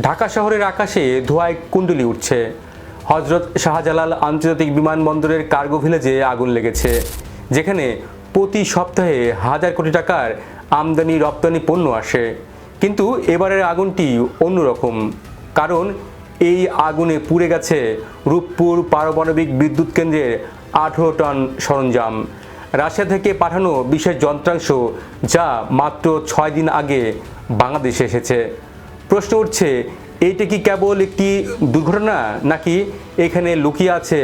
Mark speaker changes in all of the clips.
Speaker 1: ঢাকা শহরের আকাশে ধোঁয়ায় কুণ্ডলি উঠছে। হজরত শাহজালাল আন্তর্জাতিক বিমানবন্দরের কার্গো ভিলেজে আগুন লেগেছে, যেখানে প্রতি সপ্তাহে হাজার কোটি টাকার আমদানি, রপ্তানি পণ্য আসে। কিন্তু এবারের আগুনটি অন্যরকম, কারণ এই আগুনে পুড়ে গেছে রূপপুর পারমাণবিক বিদ্যুৎ কেন্দ্রের আঠেরো টন সরঞ্জাম। রাশিয়া থেকে পাঠানো বিশেষ যন্ত্রাংশ যা মাত্র ছয় দিন আগে বাংলাদেশে এসেছে। প্রশ্ন উঠছে, এইটা কি কেবল একটি দুর্ঘটনা নাকি এখানে লুকিয়ে আছে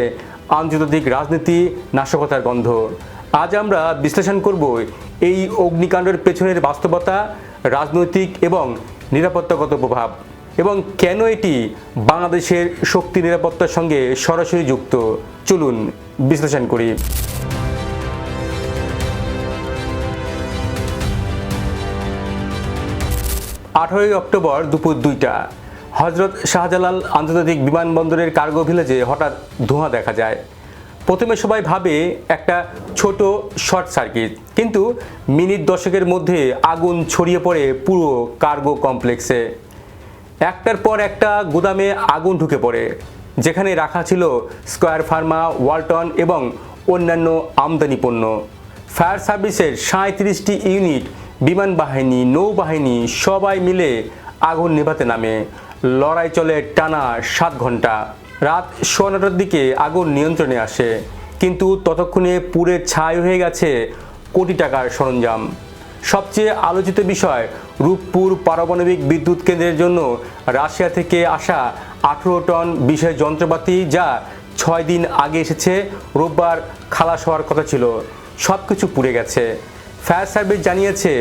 Speaker 1: আন্তর্জাতিক রাজনীতি নাশকতার গন্ধ? আজ আমরা বিশ্লেষণ করব এই অগ্নিকাণ্ডের পেছনের বাস্তবতা, রাজনৈতিক এবং নিরাপত্তাগত প্রভাব এবং কেন এটি বাংলাদেশের শক্তি নিরাপত্তার সঙ্গে সরাসরি যুক্ত? চলুন বিশ্লেষণ করি। আঠারোই অক্টোবর দুপুর দুইটা। হজরত শাহজালাল আন্তর্জাতিক বিমানবন্দরের কার্গো ভিলেজে হঠাৎ ধোঁয়া দেখা যায়। প্রথমে সবাই ভাবে একটা ছোট শর্ট সার্কিট, কিন্তু মিনিট দশকের মধ্যে আগুন ছড়িয়ে পড়ে পুরো কার্গো কমপ্লেক্সে। একটার পর একটা গুদামে আগুন ঢুকে পড়ে, যেখানে রাখা ছিল স্কয়ার ফার্মা, ওয়ালটন এবং অন্যান্য আমদানি পণ্য ফায়ার সার্ভিসের সাঁত্রিশটি ইউনিট বিমান বাহিনী, নৌবাহিনী সবাই মিলে আগুন নেভাতে নামে। লড়াই চলে টানা সাত ঘণ্টা। রাত সোয়া নটার দিকে আগুন নিয়ন্ত্রণে আসে। কিন্তু ততক্ষণে পুড়ে ছাই হয়ে গেছে কোটি টাকার সরঞ্জাম। সবচেয়ে আলোচিত বিষয়, রূপপুর পারমাণবিক বিদ্যুৎ কেন্দ্রের জন্য রাশিয়া থেকে আসা আঠেরো টন বিশেষ যন্ত্রপাতি যা ছয় দিন আগে এসেছে, রোববার খালাস হওয়ার কথা ছিল। সব কিছু পুড়ে গেছে। ফায়ার সার্ভিস জানিয়েছে,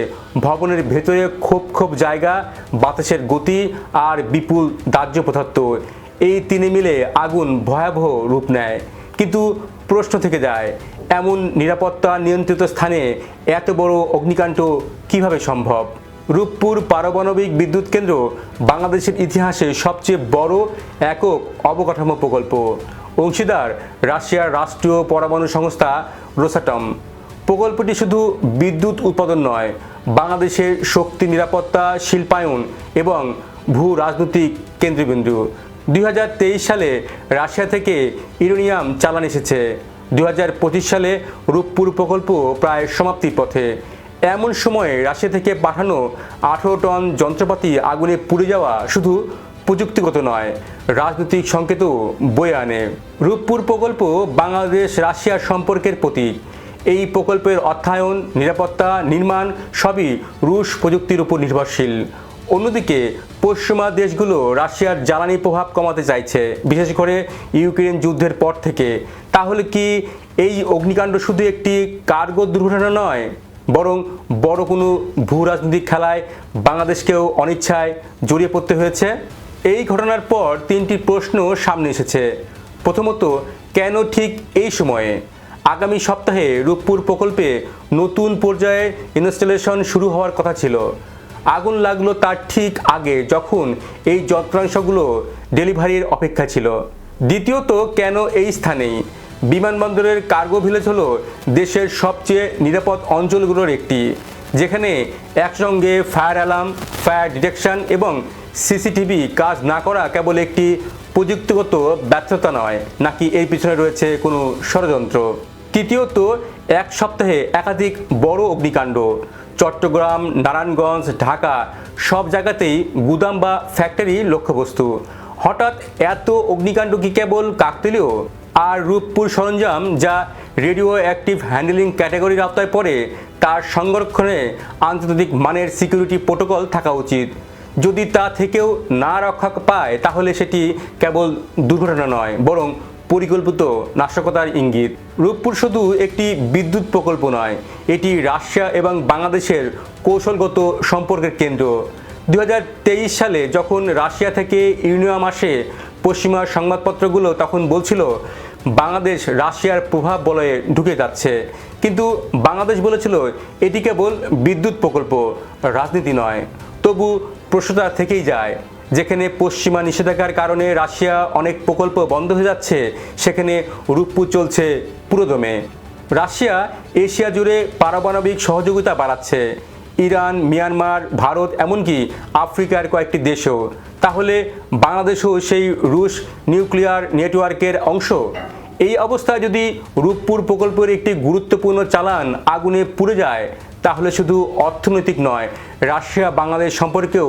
Speaker 1: ভবনের ভেতরে খোপ খোপ জায়গা, বাতাসের গতি আর বিপুল দাহ্য পদার্থ। এই তিনে মিলে আগুন ভয়াবহ রূপ নেয়। কিন্তু প্রশ্ন থেকে যায়, এমন নিরাপত্তা নিয়ন্ত্রিত স্থানে এত বড় অগ্নিকাণ্ড কীভাবে সম্ভব? রূপপুর পারমাণবিক বিদ্যুৎ কেন্দ্র বাংলাদেশের ইতিহাসে সবচেয়ে বড় একক অবকাঠামো প্রকল্প। অংশীদার রাশিয়ার রাষ্ট্রীয় পরমাণু সংস্থা রোসাটম। প্রকল্পটি শুধু বিদ্যুৎ উৎপাদন নয়, বাংলাদেশের শক্তি নিরাপত্তা, শিল্পায়ন এবং ভূ রাজনৈতিক কেন্দ্রবিন্দু। দুই হাজার তেইশ সালে রাশিয়া থেকে ইউরেনিয়াম চালান এসেছে। দু হাজার পঁচিশ সালে রূপপুর প্রকল্প প্রায় সমাপ্তির পথে। এমন সময়ে রাশিয়া থেকে পাঠানো আঠেরো টন যন্ত্রপাতি আগুনে পুড়ে যাওয়া শুধু প্রযুক্তিগত নয়, রাজনৈতিক সংকেতও বয়ে আনে। রূপপুর প্রকল্প বাংলাদেশ রাশিয়ার সম্পর্কের প্রতীক। এই প্রকল্পের অর্থায়ন, নিরাপত্তা, নির্মাণ সবই রুশ প্রযুক্তির উপর নির্ভরশীল। অন্যদিকে, পশ্চিমা দেশগুলো রাশিয়ার জ্বালানি প্রভাব কমাতে চাইছে, বিশেষ করে ইউক্রেন যুদ্ধের পর থেকে। তাহলে কি এই অগ্নিকাণ্ড শুধু একটি কার্গো দুর্ঘটনা নয়, বরং বড় কোনো ভূ রাজনৈতিক খেলায় বাংলাদেশকেও অনিচ্ছায় জড়িয়ে পড়তে হয়েছে? এই ঘটনার পর তিনটি প্রশ্ন সামনে এসেছে। প্রথমত, কেন ঠিক এই সময়ে? আগামী সপ্তাহে রূপপুর প্রকল্পে নতুন পর্যায়ে ইনস্টলেশন শুরু হওয়ার কথা ছিল। আগুন লাগল তার ঠিক আগে যখন এই যন্ত্রাংশগুলো ডেলিভারির অপেক্ষা ছিল। দ্বিতীয়ত, কেন এই স্থানেই? বিমানবন্দরের কার্গো ভিলেজ হলো দেশের সবচেয়ে নিরাপদ অঞ্চলগুলোর একটি, যেখানে একসঙ্গে ফায়ার অ্যালার্ম, ফায়ার ডিটেকশন এবং সিসিটিভি কাজ না করা কেবল একটি প্রযুক্তিগত ব্যর্থতা নয়, নাকি এই পিছনে রয়েছে কোনো ষড়যন্ত্র? তৃতীয়ত, এক সপ্তাহে একাধিক বড় অগ্নিকাণ্ড। চট্টগ্রাম, নারায়ণগঞ্জ, ঢাকা সব জায়গাতেই গুদাম বা ফ্যাক্টরি লক্ষ্যবস্তু। হঠাৎ এত অগ্নিকাণ্ড কি কেবল কাকতালীয়? আর রূপপুর সরঞ্জাম যা রেডিও অ্যাক্টিভ হ্যান্ডেলিং ক্যাটাগরির আওতায় পড়ে, তার সংরক্ষণে আন্তর্জাতিক মানের সিকিউরিটি প্রোটোকল থাকা উচিত। যদি তা থেকেও না রক্ষা পায়, তাহলে সেটি কেবল দুর্ঘটনা নয়, বরং পরিকল্পিত নাশকতার ইঙ্গিত। রূপপুর শুধু একটি বিদ্যুৎ প্রকল্প নয়, এটি রাশিয়া এবং বাংলাদেশের কৌশলগত সম্পর্কের কেন্দ্র। দু হাজার তেইশ সালে যখন রাশিয়া থেকে ইউনিয়াম আসে, পশ্চিমা সংবাদপত্রগুলো তখন বলছিল, বাংলাদেশ রাশিয়ার প্রভাব বলয়ে ঢুকে যাচ্ছে। কিন্তু বাংলাদেশ বলেছিল, এটি কেবল বিদ্যুৎ প্রকল্প, রাজনীতি নয়। তবু প্রশ্নটা থেকেই যায় যেখানে পশ্চিমা নিষেধাজ্ঞার কারণে রাশিয়া অনেক প্রকল্প বন্ধ হয়ে যাচ্ছে, সেখানে রূপপুর চলছে পুরোদমে। রাশিয়া এশিয়া জুড়ে পারমাণবিক সহযোগিতা বাড়াচ্ছে। ইরান, মিয়ানমার, ভারত, এমনকি আফ্রিকার কয়েকটি দেশও। তাহলে বাংলাদেশও সেই রুশ নিউক্লিয়ার নেটওয়ার্কের অংশ? এই অবস্থায় যদি রূপপুর প্রকল্পের একটি গুরুত্বপূর্ণ চালান আগুনে পুড়ে যায় তাহলে শুধু অর্থনৈতিক নয়, রাশিয়া, বাংলাদেশ সম্পর্কেও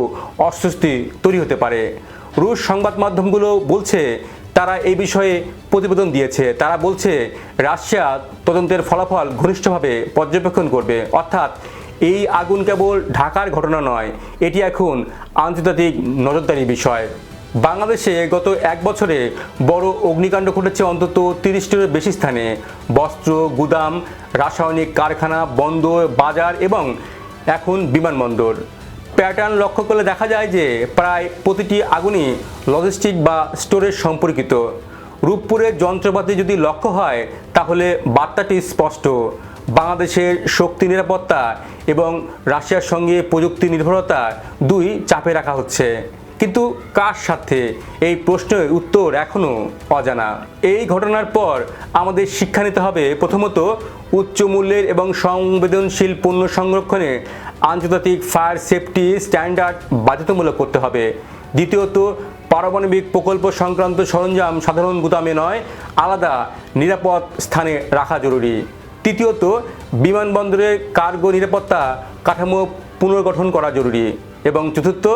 Speaker 1: অস্বস্তি তৈরি হতে পারে। রুশ সংবাদ মাধ্যমগুলো বলছে তারা এই বিষয়ে প্রতিবেদন দিয়েছে। তারা বলছে রাশিয়া তদন্তের ফলাফল ঘনিষ্ঠভাবে পর্যবেক্ষণ করবে। অর্থাৎ এই আগুন কেবল ঢাকার ঘটনা নয়, এটি এখন আন্তর্জাতিক নজরদারি বিষয়। বাংলাদেশে গত এক বছরে বড় অগ্নিকাণ্ড ঘটেছে অন্তত তিরিশটিরও বেশি স্থানে। বস্ত্র, গুদাম, রাসায়নিক কারখানা, বন্দর, বাজার এবং এখন বিমানবন্দর। প্যাটার্ন লক্ষ্য করলে দেখা যায় যে প্রায় প্রতিটি আগুনই লজিস্টিক বা স্টোরেজ সম্পর্কিত। রূপপুরের যন্ত্রপাতি যদি লক্ষ্য হয়, তাহলে বার্তাটি স্পষ্ট। বাংলাদেশের শক্তি নিরাপত্তা এবং রাশিয়ার সঙ্গে প্রযুক্তি নির্ভরতা দুই চাপে রাখা হচ্ছে। কিন্তু কার সাথে? এই প্রশ্নের উত্তর এখনও অজানা। এই ঘটনার পর আমাদের শিক্ষা নিতে হবে প্রথমত উচ্চ মূল্যের এবং সংবেদনশীল পণ্য সংরক্ষণে আন্তর্জাতিক ফায়ার সেফটি স্ট্যান্ডার্ড বাধ্যতামূলক করতে হবে। দ্বিতীয়ত, পারমাণবিক প্রকল্প সংক্রান্ত সরঞ্জাম সাধারণ গুদামে নয়, আলাদা নিরাপদ স্থানে রাখা জরুরি। তৃতীয়ত বিমানবন্দরের কার্গো নিরাপত্তা কাঠামো পুনর্গঠন করা জরুরি। এবং চতুর্থ,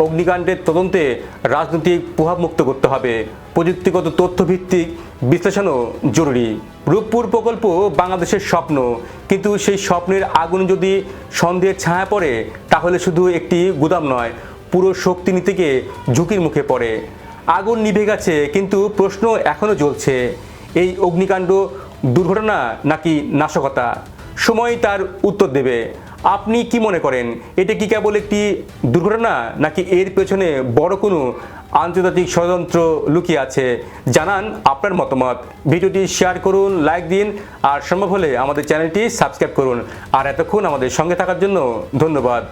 Speaker 1: অগ্নিকাণ্ডের তদন্তে রাজনৈতিক প্রভাবমুক্ত করতে হবে। প্রযুক্তিগত তথ্যভিত্তিক বিশ্লেষণও জরুরি। রূপপুর প্রকল্প বাংলাদেশের স্বপ্ন। কিন্তু সেই স্বপ্নের আগুন যদি সন্দেহের ছায়া পড়ে, তাহলে শুধু একটি গুদাম নয়, পুরো শক্তি নীতিকে ঝুঁকির মুখে পড়ে। আগুন নিভে গেছে, কিন্তু প্রশ্ন এখনও জ্বলছে। এই অগ্নিকাণ্ড দুর্ঘটনা নাকি নাশকতা? সময় তার উত্তর দেবে। আপনি কি মনে করেন, এটা কি কেবল একটি দুর্ঘটনা, নাকি এর পেছনে বড় কোনো আন্তর্জাতিক ষড়যন্ত্র লুকিয়ে আছে? জানান আপনার মতামত। ভিডিওটি শেয়ার করুন, লাইক দিন, আর সম্ভব হলে আমাদের চ্যানেলটি সাবস্ক্রাইব করুন। আর এতক্ষণ আমাদের সঙ্গে থাকার জন্য ধন্যবাদ।